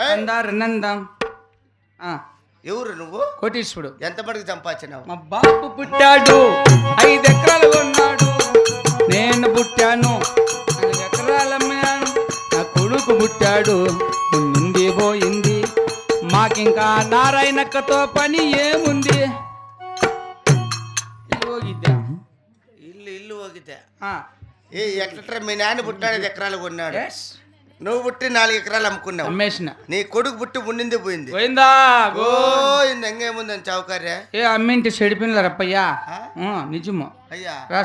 నందనందం ఆ. ఎవరు నువ్వు? కోటీశ్వరుడు. ఎంత మటుకు సంపాదించినావు? మా బాపు పుట్టాడు ఐదు ఎకరాలు కొన్నాడు. నేను పుట్టాను ఐదు ఎకరాలు అమ్మాను. నా కొడుకు పుట్టాడు ఉన్నింది పోయింది. మాకింకా నారాయణక్కతో పని ఏముంది? ఇల్లు పోగిద్దా? ఇల్లు ఇల్లు ఏ ఎట్లా మీ నాన్న పుట్టాడు ఎకరాలు కొన్నాడు. నువ్వు పుట్టి నాలుగు ఎకరాలు అమ్ముకున్నావు. అమ్మేసిన. నీ కొడుకు పుట్టి ఉండింది పోయింది. పోయిందా? గో ఓ ఇంద ఎంగేముందని చౌకర్య ఏ అమ్మింటి చెడిపిన రప్పయ్యా. నిజము. అయ్యా. రా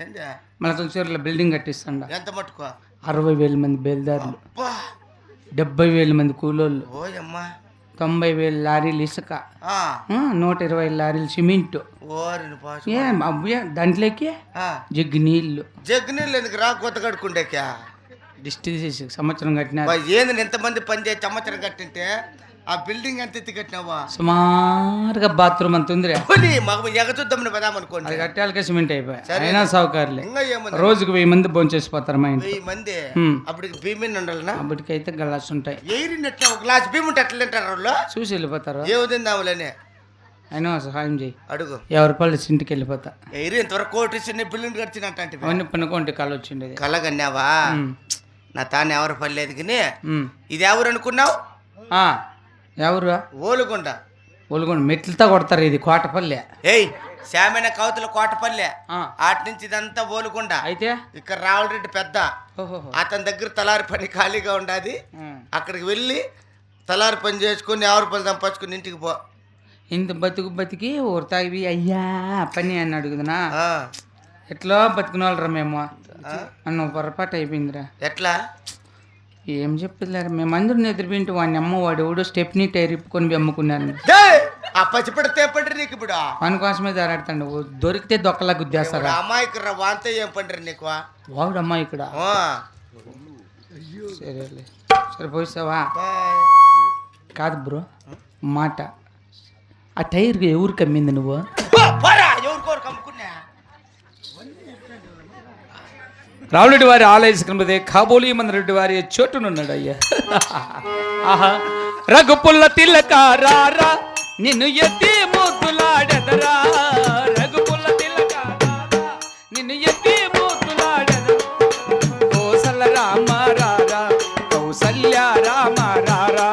ఏందా? మన తొలిచూరులో బిల్డింగ్ కట్టిస్తాండ. ఎంత మట్టుకో? అరవై వేల మంది బయలుదేరులు అబ్బా. డెబ్బై వేల మంది కూలోళ్ళు. ఓయమ్మా. తొంభై వేల లారీలు ఇసుక. నూట ఇరవై లారీలు సిమెంట్. ఏ అబ్బే దాంట్లోకి జగ్గు నీళ్ళు. జగ్గు నీళ్ళు ఎందుకు రా కొత్త కడుకుండేకా డిస్ట్రిక్ట్ సంవత్సరం కట్టినారు. బా, ఏంది ఎంతమంది పని చేసి సంవత్సరం కట్టింటే? ఆ బిల్డింగ్ ఎంత ఎత్తి కట్టినావా? సుమారుగా బాత్రూమ్ అంత ఉందిరా. మగ ఎగచుద్దామని పదాం అనుకోండి అది కట్టాలకే సిమెంట్ అయిపోయి. అయినా సౌకర్యలే ఇంకా ఏముంది? రోజుకు వెయ్యి మంది భోంచేసిపోతారు మా ఇంట్లో. వెయ్యి మంది. అప్పటికి భీమిని ఉండాలనా? అప్పటికైతే గల్లాస్ ఉంటాయి. ఎయిరినట్టు ఒక గ్లాస్ భీము ఉంటే ఎట్లా తింటారు వాళ్ళు? చూసి వెళ్ళిపోతారు. ఏముందాములని అయినా సహాయం చేయి. అడుగు. ఎవరి రూపాయలు ఇంటికి వెళ్ళిపోతా. ఎయిరి ఇంతవరకు కోటి చిన్న బిల్డింగ్ కట్టినట్టు అంటే అవన్నీ పనుకోండి కాలు వచ్చిండేది. ఉమ్. నా తాను ఎవరు పర్లేదు కానీ. ఇది ఎవరు అనుకున్నావు? ఎవరు ఓలుగుండ. ఒలుగొండ మెట్లతో కొడతారు ఇది కోటపల్లె. ఏయ్ శామైన కవతల కోటపల్లె. ఆటి నుంచి ఇదంతా ఓలుగుండ. అయితే? ఇక్కడ రావులరెడ్డి పెద్ద. ఓహోహో. అతని దగ్గర తలారి పని ఖాళీగా ఉండాది. అక్కడికి వెళ్ళి తలారి పని చేసుకుని ఎవరి పని సంపాదించుకుని ఇంటికి పో. ఇంత బతుకు బతికి ఊరు తాగి అయ్యా పని అని అడుగుదనా? ఎట్లా బతుకునేవాళ్ళరా మేము? అన్న పొరపాటు అయిపోయిందిరా. ఎట్లా? ఏం చెప్పలేరు మేమందరూ నిద్రపింటి వాడిని అమ్మ వాడు ఎవడో స్టెప్ని టైర్ ఇప్పుకొని అమ్ముకున్నాను! ఆ నీకు ఇప్పుడు. పని కోసమే దారాడుతాడు. ఓ దొరికితే దొక్కలా గుద్దేస్తారా. అమ్మాయికి వాంతే ఏం పండ్రి నీకు? వాడు అమ్మ ఇక్కడ. సరేలే. సరే పోయిస్తావా. కాదు బ్రో మాట. ఆ టైర్ ఎవరికి అమ్మింది నువ్వు? రావులరెడ్డి వారి ఆలయ శిఖరమదే కాబోలి మందరెడ్డి వారి చోటునున్నాడు అయ్యా ఆహా రఘుపుల్ల తిలక రారా నిన్ను ఎత్తి ముద్దులాడెదరా రఘుపుల్ల తిలక నిన్ను ఎత్తి ముద్దులాడెదరా కోసల రామ రారా కౌసల్య రామ రారా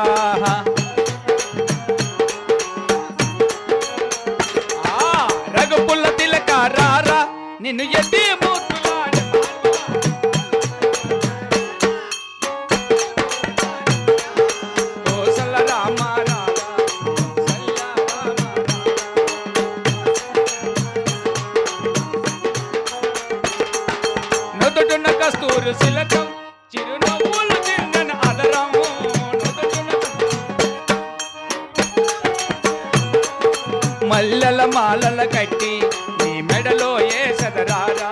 రఘుపుల్ల తిలక రారా నిన్ను ఎత్తి మల్లెల మాలల కట్టి నీ మెడలో ఏ సదరారా?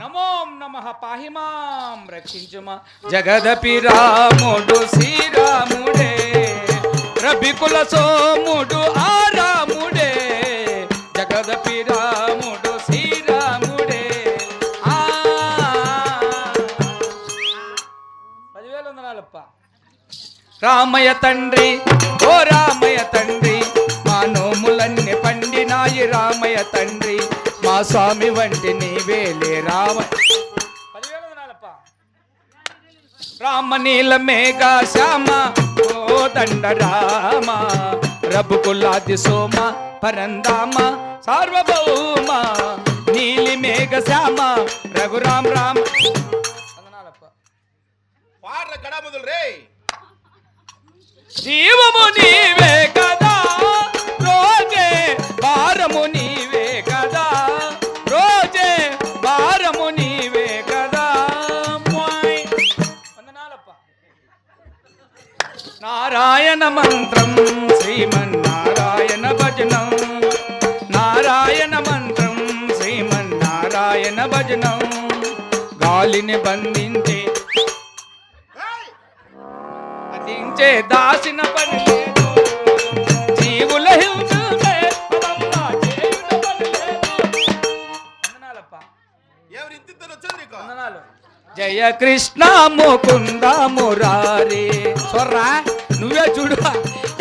నమో నమ పాహిమాం. రక్షించుమా జగదపి రాముడు శ్రీరాముడే. రబికుల సోముడు ఆ రాముడే. జగదపి రామయ్య తండ్రి ఓ రామయ్య తండ్రి మా నోములన్నీ పండినాయి రామయ్య తండ్రి మా స్వామి వంటి నీవేలే రామ. రామ నీల మేఘ శ్యామ ఓ దండ రామ రఘుకులాది సోమ పరందామ సార్వభౌమ నీలి మేఘ శ్యామ రఘురామ రామ. వందనాలప్ప. పాడ్ర గడాముదులు రే జీవము నీవే కదా రోజే భారము నీవే కదా రోజే భారము నీవే కదా. వందనాలప్ప. నారాయణ మంత్రం శ్రీమన్నారాయణ భజనం. నారాయణ మంత్రం శ్రీమన్నారాయణ భజనం. గాలిని బంధించే అతించే దాసిన పని లేదు. జీవుల హింసే జయ కృష్ణ ముకుంద మురారి. సొర్రా నువ్వే చూడు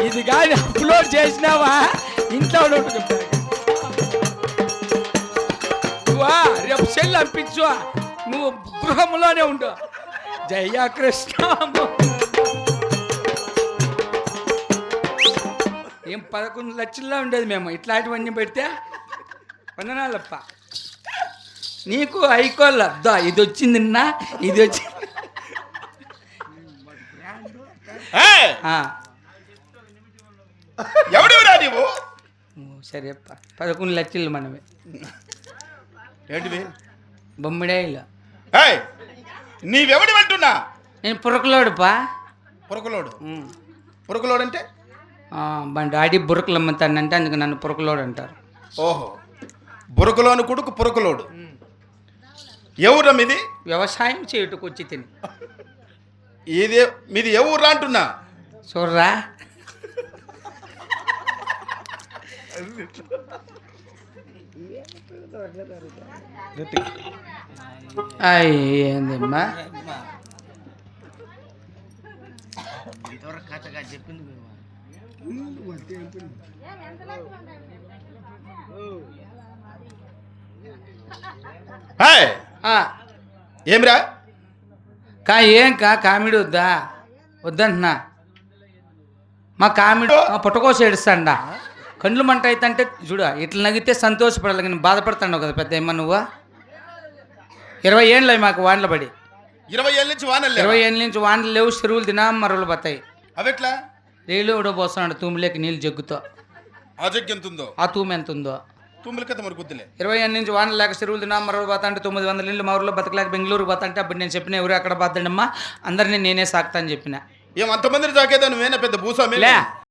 ఇది కానీ అప్లోడ్ చేసినావా? ఇంట్లో రేపు సెల్ పంపించు నువ్వు గృహంలోనే ఉండు. జయ కృష్ణ ఏం పదకొండు లక్షల్లో ఉండేది మేము. ఇట్లాంటివన్నీ పెడితే వందనాలప్ప. నీకు ఐకోల్ అద్దా ఇది వచ్చింది నిన్న ఇది వచ్చి. ఎవడివిరా నీవు? ఓ, సరే అప్ప. పదకొండు లక్షలు మనమే ఏంటివి బొమ్మిడాయిలు. ఏయ్, నీవెవడి అంటున్నా నేను పురకలోడుపా. పురకలోడు. పురకలోడు అంటే మా డాడీ బురకలు అమ్ముతానంటే అందుకు నన్ను పురకలోడు అంటారు. ఓహో. బురకలోని కొడుకు పురకలోడు. ఎవరు మీది వ్యవసాయం చేయుటకు వచ్చి తిని. ఇది మీది ఎవరు అంటున్నా? చూడరా. అయ్యిందమ్మా కథగా చెప్పింది ఆ, ఏమిరా? కా ఏం కా? కామెడీ వద్దా? వద్దంటున్నా. మా కామెడీ పుట్టకోసి ఏడుస్తాండా. కండ్లు మంట అవుతుంటే చూడు ఇట్లా నగితే సంతోషపడాలి కానీ బాధపడుతున్నావు కదా పెద్ద ఏమన్నా నువ్వు. ఇరవై ఏళ్ళు మాకు వానలు పడి. ఇరవై ఏళ్ళ నుంచి వానలు? ఇరవై ఏళ్ళ నుంచి వానలు లేవు చెరువులు తినా మరువులు పడతాయి అవెట్లా రైలు కూడా పోస్తున్నాడు తూములేకి నీళ్ళు జగ్గుతో. ఆరోగ్యం ఎంత ఉందో ఆ తూము ఎంత ఉందో తుమ్మిల కథ మరి గుద్దులే ఇరవై ఏళ్ళ నుంచి వానలు లేక చెరువులు తినా మరువులు పోతా అంటే తొమ్మిది వందల ఇళ్ళు మా ఊర్లో బతకలేక బెంగళూరు పోతా అంటే అప్పుడు నేను చెప్పిన ఎవరు అక్కడ పోతాడమ్మా? అందరినీ నేనే సాకుతా అని చెప్పిన. ఏం అంతమందిని తాకేదా నువ్వేనా పెద్ద భూస్వామి? లే.